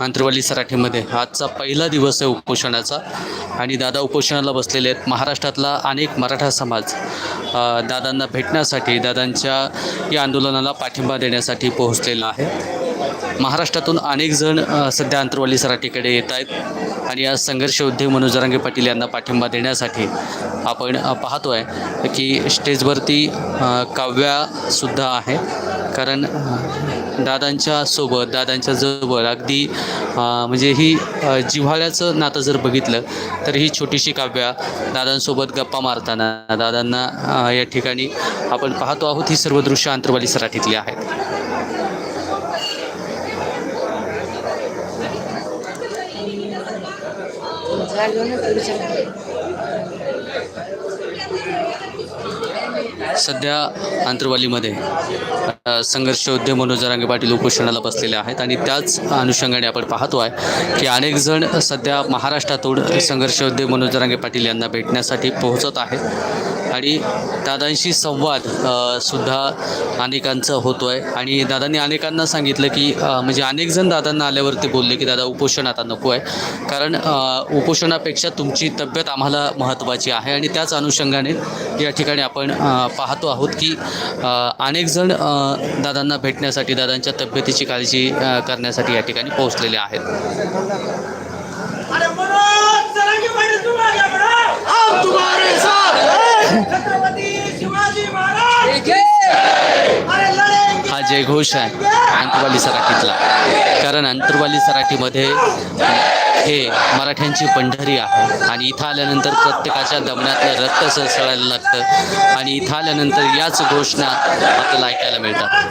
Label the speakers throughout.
Speaker 1: आंतरवाली सराठीमध्ये. आजचा पहिला दिवस आहे उपोषणाचा. आणि दादा उपोषणाला बसलेले आहेत. महाराष्ट्रातला अनेक मराठा समाज दादांना भेटण्यासाठी दादांच्या या आंदोलनाला पाठिंबा देण्यासाठी पोहोचलेला आहे. महाराष्ट्रातून अनेक जण सध्या आंतरवाली सराठीकडे येत आहेत. आणि आज संघर्ष उद्योग मनोज जरांगे पाटील यांना पाठिंबा देण्यासाठी आपण पाहतो आहे की स्टेजवरती काव्यासुद्धा आहे. कारण दादांच्या सोबत दादांच्या जवळ अगदी म्हणजे ही जिव्हाळ्याचं नातं जर बघितलं तर ही छोटीशी काव्या दादांसोबत गप्पा मारताना दादांना या ठिकाणी आपण पाहतो आहोत ही सर्व दृश्य आंतरवाली सराठीतली आहेत. सध्या आंतरवालीमध्ये संघर्ष उद्यम मनोज जरांगे पाटील उपोषणाला बसलेले आहेत आणि त्याच अनुषंगाने आपण पाहतो आहे की अनेक जण सध्या महाराष्ट्रातून संघर्ष उद्यम मनोज जरांगे पाटील यांना भेटण्यासाठी पोहोचत आहेत. आणि दादांशी संवाद सुद्धा अनेकांचा होतो आहे आणि दादांनी अनेकांना सांगितलं की म्हणजे अनेक जण दादांना आल्यावरती बोलले की दादा उपोषण आता नको आहे. कारण उपोषणापेक्षा तुमची तब्येत आम्हाला महत्त्वाची आहे. आणि त्याच अनुषंगाने या ठिकाणी आपण पाहतो आहोत की अनेक जण दादांना भेटण्यासाठी दादांच्या तब्येतीची काळजी करण्यासाठी या ठिकाणी पोहोचलेले आहेत. हा जयघोष आहे अंतरवाली सराठीतला. कारण अंतरवाली सराठीमध्ये हे मराठ्यांची पंढरी आहे आणि इथं आल्यानंतर प्रत्येकाच्या दमण्यातलं रक्त सळसळायला लागतं आणि इथं आल्यानंतर याच घोषणा आपल्याला ऐकायला मिळतात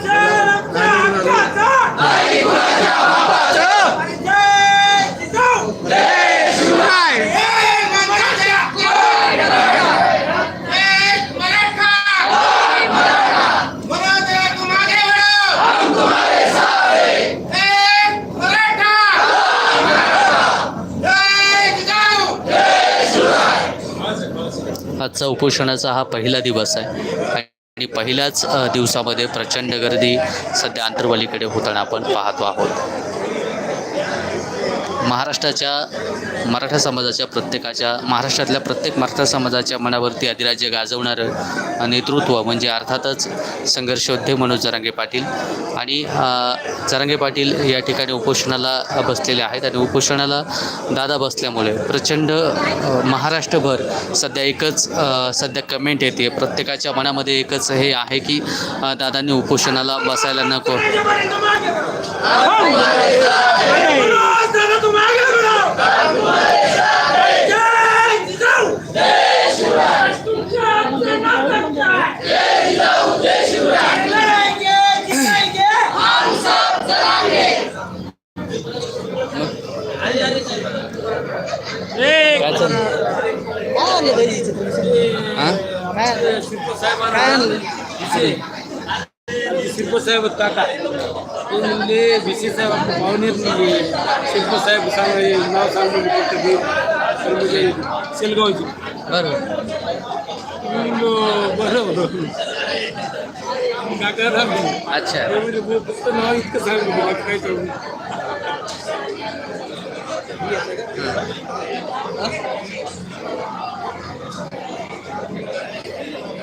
Speaker 1: आजचा उपोषणाचा हा पहिला दिवस आहे. आणि पहिल्याच दिवसामध्ये प्रचंड गर्दी सध्या आंतरवालीकडे होताना आपण पाहतो आहोत. महाराष्ट्राच्या मराठा समाजाच्या प्रत्येकाच्या महाराष्ट्रातल्या प्रत्येक मराठा समाजाच्या मनावरती अधिराज्य गाजवणारं नेतृत्व म्हणजे अर्थातच संघर्षयोद्धे मनोज जरांगे पाटील. आणि जरांगे पाटील या ठिकाणी उपोषणाला बसलेले आहेत आणि उपोषणाला दादा बसल्यामुळे प्रचंड महाराष्ट्रभर सध्या एकच सध्या कमेंट येते. प्रत्येकाच्या मनामध्ये एकच हे आहे की दादांनी उपोषणाला बसायला नको.
Speaker 2: शिल्प साहेब काका ते म्हणले बी सी साहेब आपल्या भावनेत म्हणजे शिल्प साहेब सांग नाव सांगून म्हणजे शेलगावची
Speaker 1: बरोबर
Speaker 2: बरं बरं काका
Speaker 1: अच्छा.
Speaker 2: फक्त नाव इतकं सांगितलं बाकी काय सांगू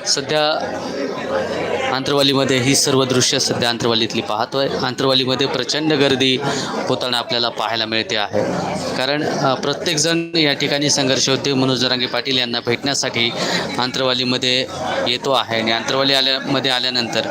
Speaker 1: सध्या आंतरवालीमध्ये ही सर्व दृश्य सध्या आंतरवालीतली पाहतो आहे आंतरवालीमध्ये प्रचंड गर्दी होताना आपल्याला पाहायला मिळते आहे. कारण प्रत्येकजण या ठिकाणी संघर्ष होते. मनोज जरांगे पाटील यांना भेटण्यासाठी आंतरवालीमध्ये येतो आहे आणि आंतरवाली आल्यामध्ये आल्यानंतर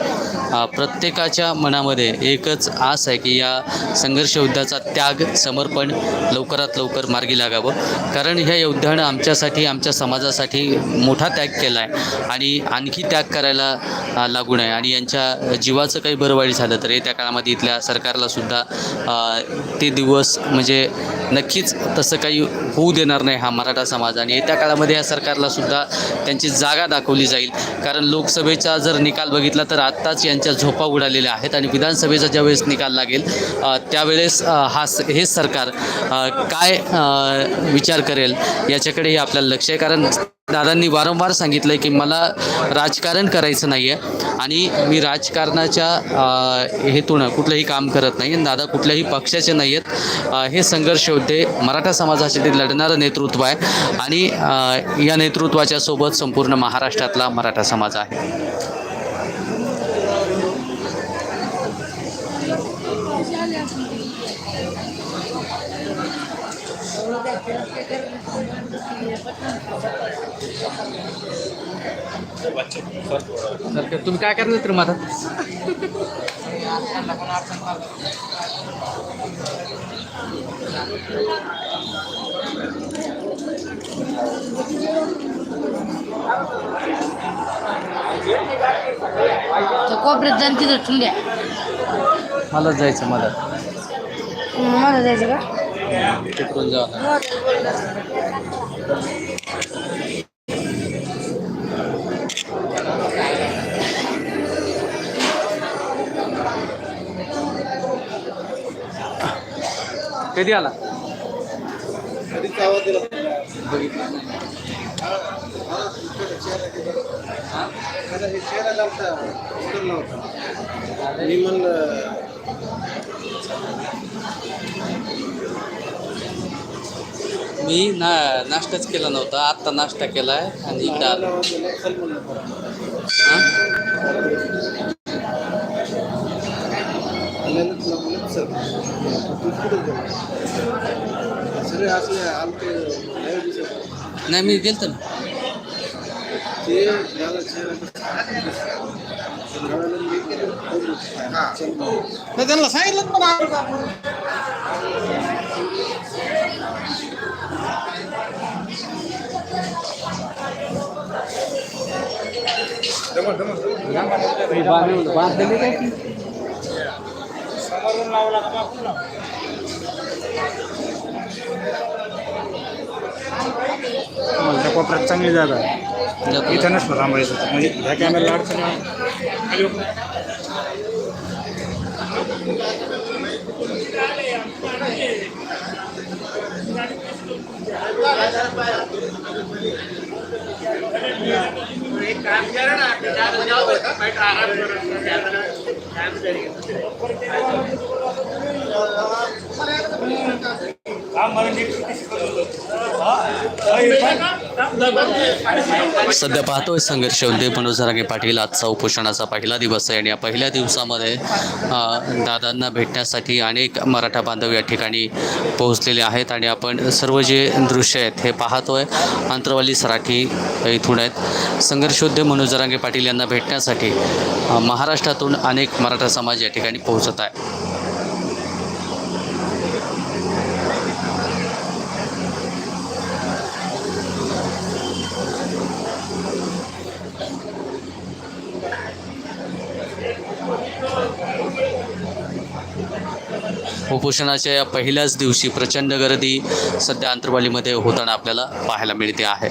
Speaker 1: प्रत्येकाच्या मनामध्ये एकच आस आहे की या संघर्ष युद्धाचा त्याग समर्पण लवकरात लवकर मार्गी लागावं. कारण ह्या योद्ध्यानं आमच्यासाठी आमच्या समाजासाठी मोठा त्याग केला आहे आणि आणखी त्याग करायला लागू नये. आणि यांच्या जीवाचं काही बरवाडी झालं तर येत्या काळामध्ये इथल्या सरकारला सुद्धा ते दिवस म्हणजे नक्कीच तसं काही होऊ देणार नाही हा मराठा समाज. आणि येत्या काळामध्ये या सरकारला सुद्धा त्यांची जागा दाखवली जाईल. कारण लोकसभेचा जर निकाल बघितला तर आत्ताच यांच्या झोपा उडालेल्या आहेत आणि विधानसभेचा ज्यावेळेस निकाल लागेल त्यावेळेस हा स- हे सरकार काय विचार करेल याच्याकडेही आपल्याला लक्ष आहे. कारण दादांनी वारंवार सांगितलं की मला राजकारण करायचं नाही आहे आणि मी राजकारणाच्या हेतून कुठलंही काम करत नाही आणि दादा कुठल्याही पक्षाचे नाही आहेत हे संघर्ष होते. मराठा समाजासाठी लढणारं नेतृत्व आहे आणि या नेतृत्वाच्या सोबत संपूर्ण महाराष्ट्रातला मराठा समाज आहे. तर तुम्ही काय करणार तर माझा
Speaker 3: कोपऱ्यात जाऊन तिथं ठेवून द्या
Speaker 1: मला जायचं मला.
Speaker 3: मला जायचं का?
Speaker 1: तिकडून जावं. कधी आला?
Speaker 2: मी म्हणलं
Speaker 1: मी ना नाश्ताच केला नव्हता. आत्ता नाश्ता केला आहे आणि इकडं आलो. हां?
Speaker 2: नाही दिसत
Speaker 1: नाही मी गेलतो ना.
Speaker 2: ते त्याला चेहरा त्यांना सांगितलं पण
Speaker 1: बांधलेली काय की
Speaker 4: त्या कोपऱ्यात चांगली जागा आहे
Speaker 1: जातो
Speaker 4: इथं नसलं थांबायचं म्हणजे ह्या कॅमेऱ्याला अडचण आहे. खाली उभं.
Speaker 1: सध्या पाहतोय संघर्ष उद्योग मनोज रांगे पाटील आजचा उपोषणाचा पहिला दिवस आहे आणि या पहिल्या दिवसामध्ये दादांना भेटण्यासाठी अनेक मराठा बांधव या ठिकाणी पोहोचलेले आहेत आणि आपण सर्व जे दृश्य आहेत हे पाहतोय. अंतरवाली सराठी इथून आहेत. संघर्षोद्य मनोजरांगे पाटील यांना भेटण्यासाठी महाराष्ट्रातून अनेक मराठा समाज या ठिकाणी पोहोचत आहे. उपोषणाच्या या पहिल्याच दिवशी प्रचंड गर्दी सध्या अंतरवालीमध्ये होताना आपल्याला पाहायला मिळते आहे.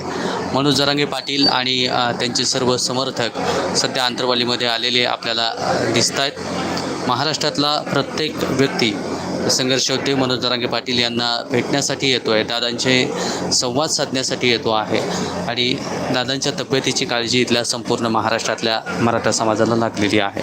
Speaker 1: मनोज जरांगे पाटील आणि त्यांचे सर्व समर्थक सध्या अंतरवालीमध्ये आलेले आपल्याला दिसत आहेत महाराष्ट्रातला प्रत्येक व्यक्ती संघर्ष होते मनोज जरांगे पाटील यांना भेटण्यासाठी येतो आहे दादांचे संवाद साधण्यासाठी येतो आहे. आणि दादांच्या तब्येतीची काळजी इथल्या संपूर्ण महाराष्ट्रातल्या मराठा समाजाला लागलेली आहे.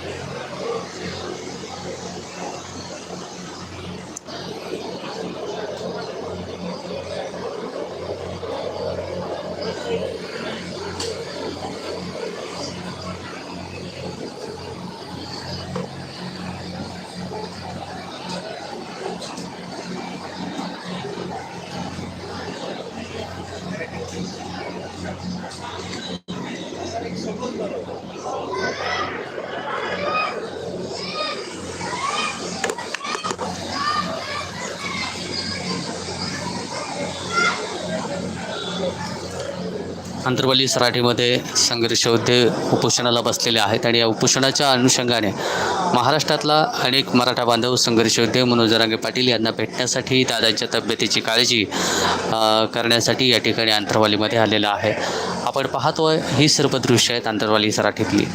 Speaker 1: आंतरवली सराठीमध्ये संघर्ष होते उपोषणाला बसलेले आहेत आणि या उपोषणाच्या अनुषंगाने महाराष्ट्रातला अनेक मराठा बांधव संघर्ष उद्योग मनोज जरांगे पाटील यांना भेटण्यासाठी दादांच्या तब्येतीची काळजी करण्यासाठी या ठिकाणी आंतरवालीमध्ये आलेला आहे. आपण पाहतोय ही सर्व दृश्य आहेत आंतरवाली सराठीतली.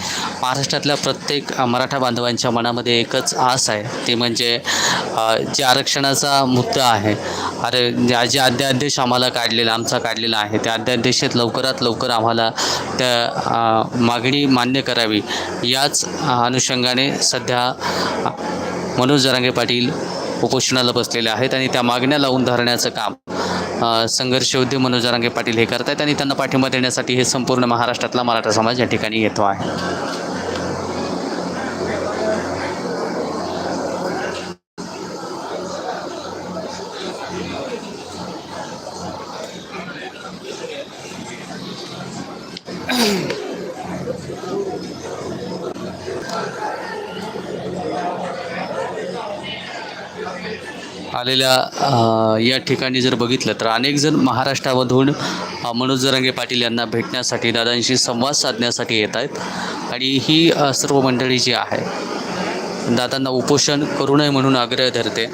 Speaker 1: महाराष्ट्रातल्या प्रत्येक मराठा बांधवांच्या मनामध्ये एकच आस आहे. ते म्हणजे जे आरक्षणाचा मुद्दा आहे अरे ज्या जे अध्यादेश आम्हाला काढलेला आमचा काढलेला आहे त्या अध्यादेशात लवकरात लवकर आम्हाला त्या मागणी मान्य करावी याच अनुषंगाने सध्या मनोज जरांगे पाटील उपोषणाला बसलेले आहेत आणि त्या मागण्या लावून धरण्याचं काम संघर्ष योद्धे मनोज जरांगे पाटील हे करत आहेत आणि त्यांना पाठिंबा देण्यासाठी हे संपूर्ण महाराष्ट्रातला मराठा समाज या ठिकाणी येतो आहे. आलेल्या या ठिकाणी जर बघितलं तर अनेक जण महाराष्ट्रामधून मनोज जरांगे पाटील यांना भेटण्यासाठी दादांशी संवाद साधण्यासाठी येत आहेत. आणि ही सर्व मंडळी जी आहे दादांना उपोषण करू नये म्हणून आग्रह धरते.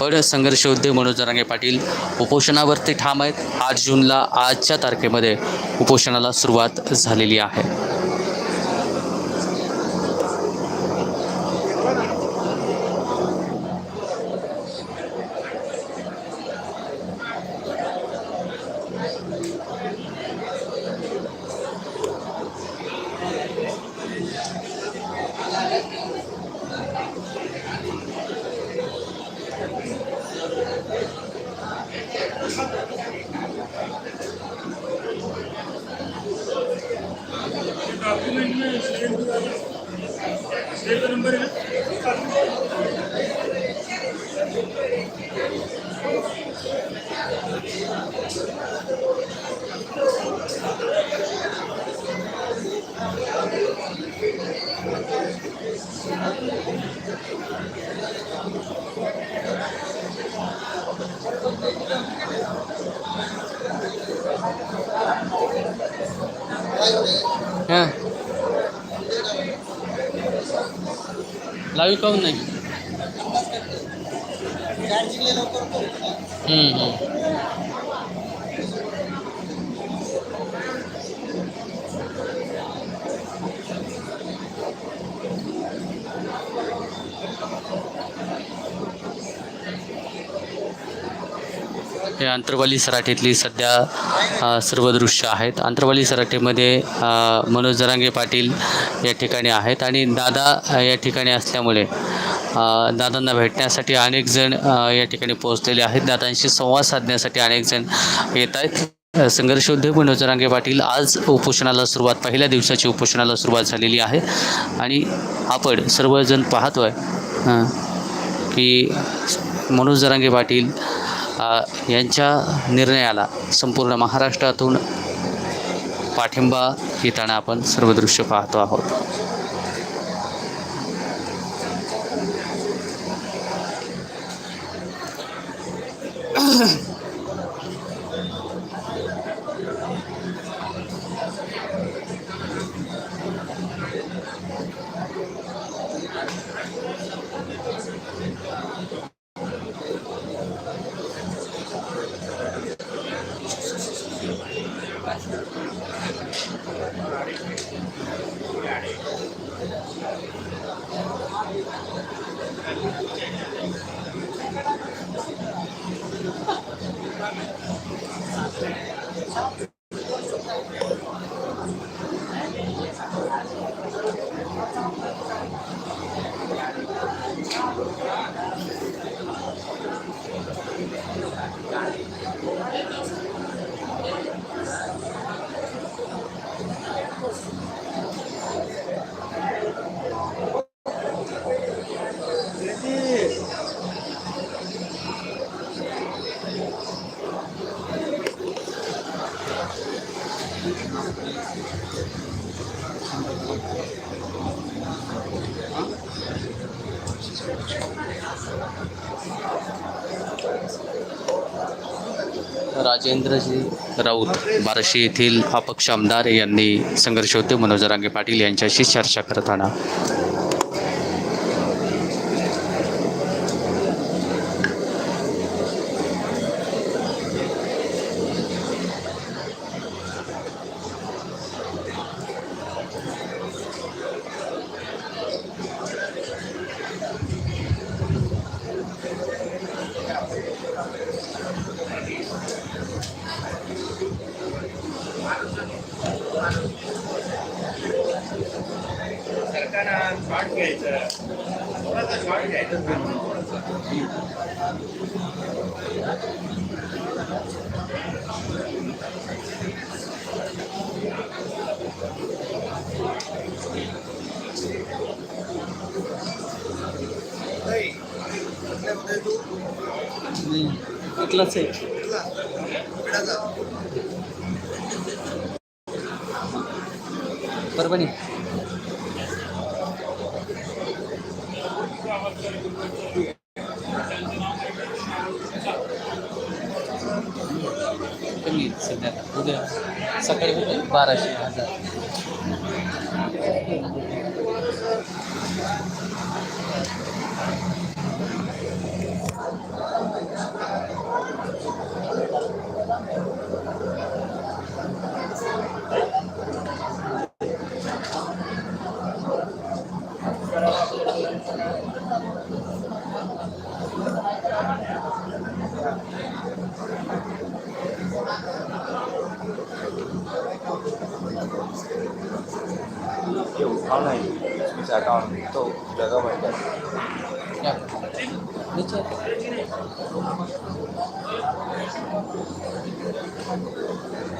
Speaker 1: पण संघर्षयोद्धे मनोज जरांगे पाटील उपोषणावरती ठाम आहेत. आठ जूनला आजच्या तारखेमध्ये उपोषणाला सुरुवात झालेली आहे. हां लावी काऊन नाही हम्म, हम्म. हे आंतरवाली सराठीतली सध्या सर्व दृश्य आहेत. आंतरवाली सराठीमध्ये मनोज जरांगे पाटील या ठिकाणी आहेत आणि दादा या ठिकाणी असल्यामुळे दादांना भेटण्यासाठी अनेक जण या ठिकाणी पोहोचलेले आहेत. दादांशी संवाद साधण्यासाठी अनेक जण येत आहेत. अ, मनोज जरांगे पाटील आज उपोषणाला सुरुवात पहिल्या दिवसाची उपोषणाला सुरुवात झालेली आहे. आणि आपण सर्वजण पाहतोय आहे की मनोज जरांगे पाटील यांच्या निर्णयाला संपूर्ण महाराष्ट्रातून पाठिंबा येताना आपण सर्व दृश्य पाहतो आहोत. राजेंद्रजी राऊत बाराशी येथील अपक्ष आमदार यांनी संघर्ष होते मनोज रांगे पाटील यांच्याशी चर्चा करताना कुठलाच आहे. परभणी कमी सध्या. उद्या सकाळी होते बाराशे हजार.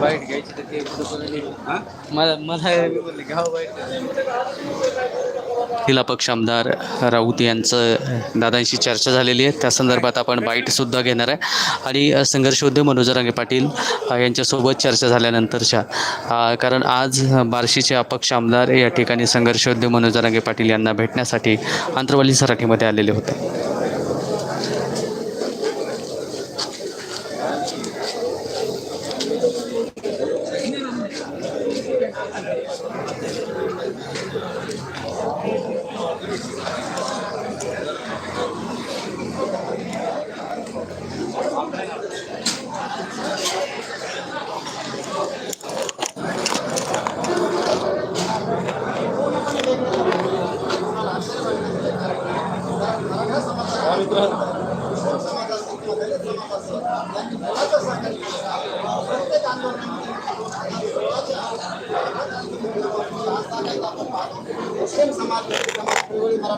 Speaker 1: बाईट घ्यायची तर ते मला मला बोलले घ्यावं बाईट तिला पक्ष आमदार राऊत यांचं दादांशी चर्चा झालेली आहे. त्या संदर्भात आपण बाईटसुद्धा घेणार आहे. आणि अ, मनोज रांगे पाटील यांच्यासोबत चर्चा झाल्यानंतरच्या कारण आज बार्शीचे अपक्ष आमदार या ठिकाणी संघर्षोद्यम मनोज रांगे पाटील यांना भेटण्यासाठी आंतरवाली सराठीमध्ये आलेले होते.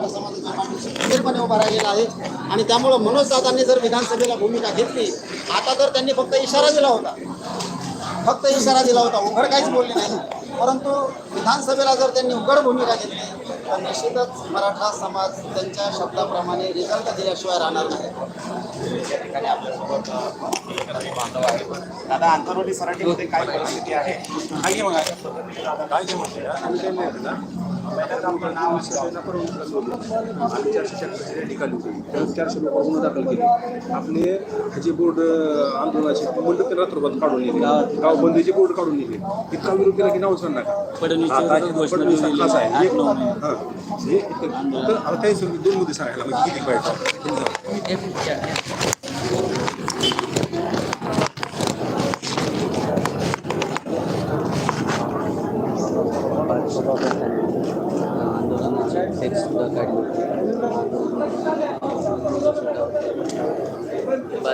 Speaker 5: मराठा समाजाच्या पाठीशी खंबीरपणे उभा राहिलेला आहे. आणि त्यामुळं मनोज दादांनी जर विधानसभेला भूमिका घेतली आता तर त्यांनी फक्त इशारा दिला होता. फक्त इशारा दिला होता. उघड काहीच बोलले नाही. परंतु विधानसभेला जर त्यांनी उघड भूमिका घेतली तर निश्चितच मराठा समाज त्यांच्या शब्दाप्रमाणे रिझल्ट दिल्याशिवाय राहणार नाही.
Speaker 4: दादा आंतरवाली सराठीमध्ये काय परिस्थिती आहे?
Speaker 6: काय म्हणते? आम्ही चारशे रॅली काढली होती चारशे लोक गुन्हा दाखल केले आपले ह्याचे बोर्ड आंदोलनाचे म्हणलं ते रात्रभर काढून नेले गाव बंदीचे बोर्ड काढून नेले इतका विरोध केला की नावच नका फडणवीस आहे हां हे दोन मुद्दे सांगायला म्हणजे किती पाहिजे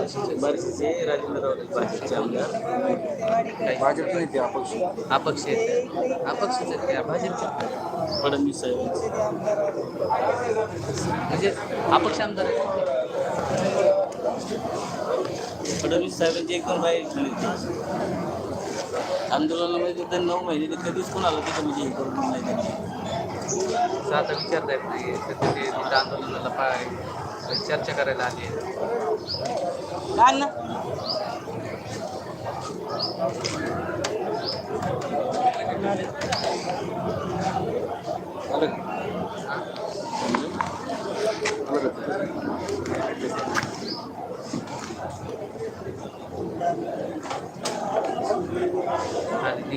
Speaker 1: बार्शीचे राजेंद्र राऊत बार्शीचे आमदार.
Speaker 6: भाजपचं नेते अपक्ष.
Speaker 1: अपक्ष आहेत. अपक्षच आहेत त्या भाजपचे. फडणवीस साहेब. म्हणजे अपक्ष आमदार आहेत.
Speaker 7: फडणवीस साहेबांची एकदम राईट झाली आंदोलनामध्ये तर नऊ महिने ते कधीच कोणाला तिथं म्हणजे हे करून नाही. त्यांनी
Speaker 1: आता विचारता येत नाही सध्या ते तिथं आंदोलनाला पाय चर्चा करायला आली आहे.